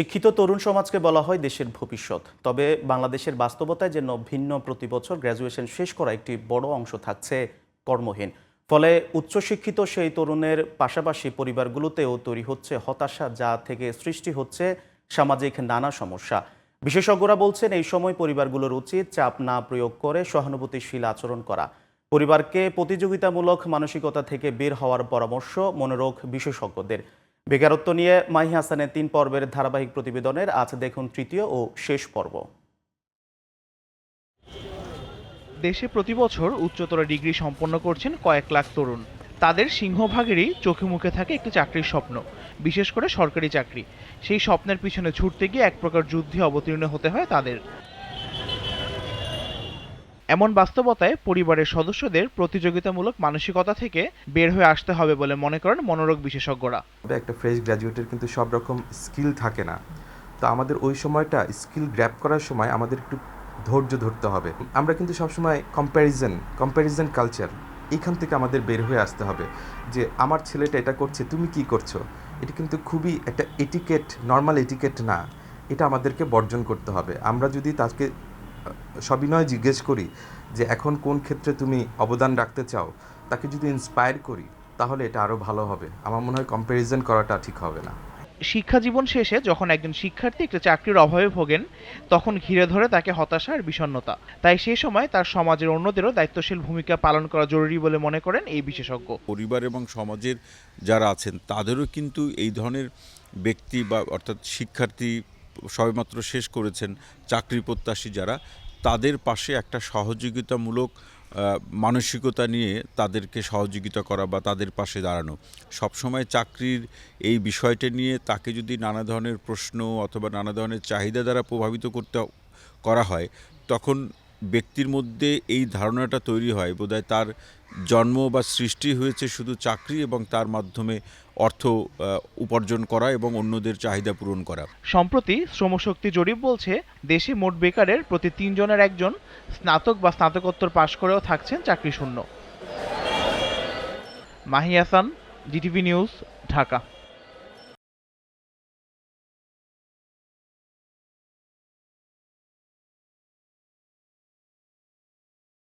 শিক্ষিত তরুণ সমাজকে বলা হয় দেশের ভবিষ্যৎ। তবে বাংলাদেশের বাস্তবতায় যেন ভিন্ন প্রতি বছর গ্র্যাজুয়েশন শেষ করা একটি বড় অংশ থাকছে কর্মহীন। ফলে উচ্চশিক্ষিত সেই তরুণের পাশাপাশি পরিবারগুলোতেও তৈরি হচ্ছে হতাশা, যা থেকে সৃষ্টি হচ্ছে সামাজিক নানা সমস্যা। বিশেষজ্ঞরা বলছেন, এই সময় পরিবারগুলোর উচিত চাপ না প্রয়োগ করে সহানুভূতিশীল আচরণ করা। পরিবারকে প্রতিযোগিতামূলক মানসিকতা থেকে বের হওয়ার পরামর্শ, মনোরোগ বিশেষজ্ঞদের। বেকারত্ব নিয়ে মাহি হাসানের তিন পর্বের ধারাবাহিক প্রতিবেদনের আজ দেখুন তৃতীয় ও শেষ পর্ব। দেশে প্রতি বছর উচ্চতর ডিগ্রি সম্পন্ন করছেন কয়েক লাখ তরুণ। তাদের সিংহভাগেরই চোখে মুখে থাকে একটি চাকরির স্বপ্ন, বিশেষ করে সরকারি চাকরি। সেই স্বপ্নের পিছনে ছুটতে গিয়ে এক প্রকার যুদ্ধে অবতীর্ণ হতে হয় তাদের। এমন বাস্তবতায় পরিবারের সদস্যদের প্রতিযোগিতামূলক মানসিকতা থেকে বের হয়ে আসতে হবে বলে মনে করেন মনোরোগ বিশেষজ্ঞরা। একটা ফ্রেশ গ্র্যাজুয়েটের কিন্তু সব রকম স্কিল থাকে না। তো আমাদের ওই সময়টা স্কিল গ্র্যাপ করার সময় আমাদের একটু ধৈর্য ধরতে হবে। আমরা কিন্তু সবসময় কম্প্যারিজন কম্প্যারিজন কালচার এইখান থেকে আমাদের বের হয়ে আসতে হবে যে আমার ছেলেটা এটা করছে, তুমি কি করছ? এটা কিন্তু খুবই একটা এটিকেট নর্মাল এটিকেট না। এটা আমাদেরকে বর্জন করতে হবে। আমরা যদি তাকে সবিনয় জিজ্ঞেস করি যে এখন কোন ক্ষেত্রে তুমি অবদান রাখতে চাও? তাকে যদি ইন্সপায়ার করি তাহলে এটা আরও ভালো হবে। আমার মনে হয় কম্প্যারিজন করাটা ঠিক হবে না। শিক্ষা জীবন শেষে যখন একজন শিক্ষার্থী একটা চাকরির অভাবে ভোগেন তখন ঘিরে ধরে তাকে হতাশা আর বিষণ্ণতা। তাই সেই সময় তার সমাজের অন্যদেরও দায়িত্বশীল ভূমিকা পালন করা জরুরি বলে মনে করেন এই বিশেষজ্ঞ। পরিবার এবং সমাজের যারা আছেন তাদেরও কিন্তু এই ধরনের ব্যক্তি বা অর্থাৎ শিক্ষার্থী সবেমাত্র শেষ করেছেন চাকরি প্রত্যাশী যারা তাদের পাশে একটা সহযোগিতামূলক মানসিকতা নিয়ে তাদেরকে সহযোগিতা করা বা তাদের পাশে দাঁড়ানো। সবসময় চাকরির এই বিষয়টা নিয়ে তাকে যদি নানা ধরনের প্রশ্ন অথবা নানা ধরনের চাহিদা দ্বারা প্রভাবিত করতে করা হয়, তখন ব্যক্তির মধ্যে এই ধারণাটা তৈরি হয়, বোধহয় তার জন্ম বা সৃষ্টি হয়েছে শুধু চাকরি এবং তার মাধ্যমে অর্থ উপার্জন করা এবং অন্যদের চাহিদা পূরণ করা। সম্প্রতি শ্রমশক্তি জরিপ বলছে, দেশে মোট বেকারের প্রতি তিনজনের একজন স্নাতক বা স্নাতকোত্তর পাশ করেও থাকছেন চাকরি শূন্য মাহি হাসান জিটিভি নিউজ, ঢাকা।